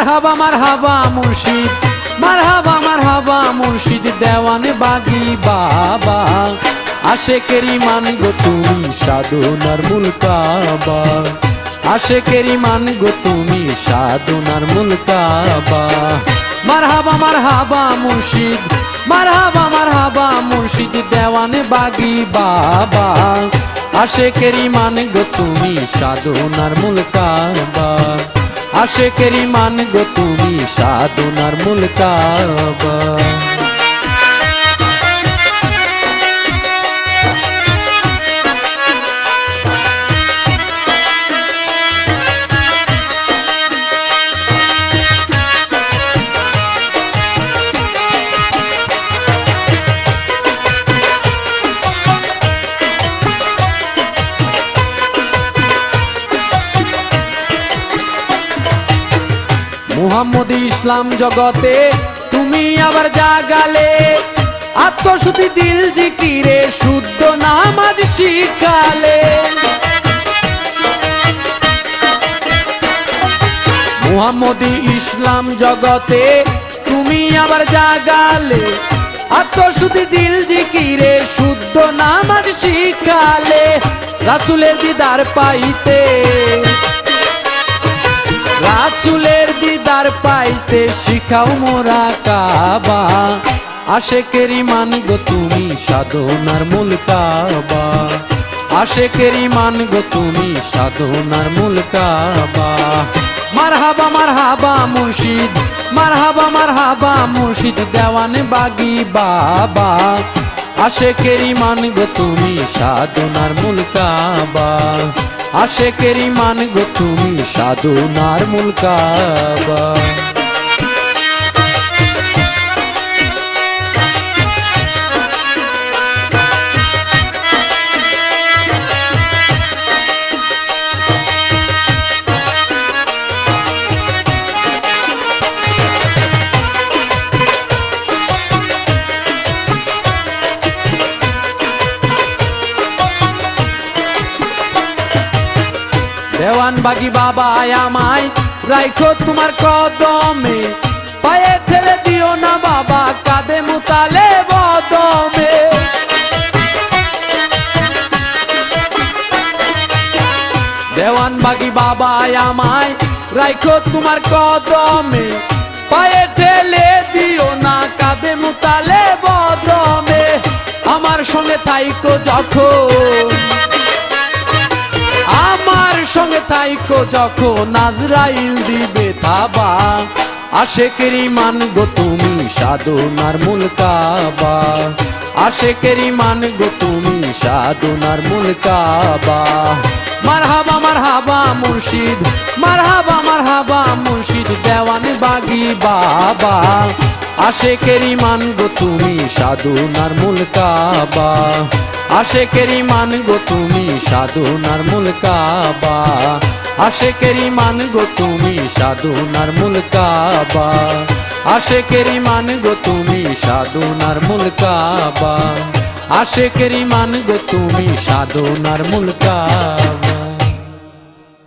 মারহাবা মারহাবা মুর্শিদ। মারহাবা মারহাবা মুর্শিদ, দেওয়ানে বাগি বাবা। আশেকের ইমান গো তুমি সাধনার মূল কাবা। আশেকের ইমান গো তুমি সাধনার মূল কাবা। মারহাবা মারহাবা মুর্শিদ। মারহাবা মারহাবা মুর্শিদ, দেওয়ানে বাগি বাবা। আশেকের ইমান গো তুমি সাধনার মূল কাবা। আশেকের ইমান গো তুমি সাধনার মূল কাবা। মুহাম্মদ ইসলাম জগতে তুমি আবার জাগালে। আত্মশুতি দিল জিকিরে, শুদ্ধ নামাজ শিখালে। মুহাম্মদ ইসলাম জগতে তুমি আবার জাগালে। আত্মশুতি দিল জিকিরে, শুদ্ধ নামাজ শিখালে। রাসুলের দিদার পাইতে। রাসুলের পাইতে শিখাও মোরা কাবা। আশেকের ইমান গো তুমি সাধনার মূল কাবা। আশেকের ইমান গো তুমি সাধনার মূল কাবা। মারহাবা মারহাবা মুর্শিদ, মারহাবা মারহাবা মুর্শিদ, দেওয়ানে বাগি বাবা। আশেকের ইমান গো তুমি সাধনার মূল কাবা। আশেকের ইমান গো তুমি সাধনার মূল কাবা। দেওয়ান বাগি বাবা আমায়, রাইখো তোমার কদমে। পায়ে ঠেলে দিও না বাবা, কাঁদে মুতালে বদমে। দেওয়ান বাগি বাবা আমায়, রাইখো তোমার কদমে। পায়ে ঠেলে দিও না, কাঁদে মুতালে বদমে। আমার সঙ্গে থাইকো যখন। তাইকো যখন নাজরাইল দিবে থাবা আশেকের ইমান গো তুমি সাধনার মূল কাবা। আশেকের ইমান গো তুমি সাধনার মূল কাবা। মারহাবা মারহাবা মুর্শিদ, মারহাবা মারহাবা মুর্শিদ, দেওয়ানে বাগি বাবা। আশেকের ইমান গো তুমি সাধনার মূল কাবা। আশেকের ইমান গো তুমি সাধনার মূল কাবা। আশেকের ইমান গো তুমি সাধনার মূল কাবা। আশেকের ইমান গো তুমি সাধনার মূল কাবা। আশেকের ইমান গো তুমি সাধনার মূল কাবা।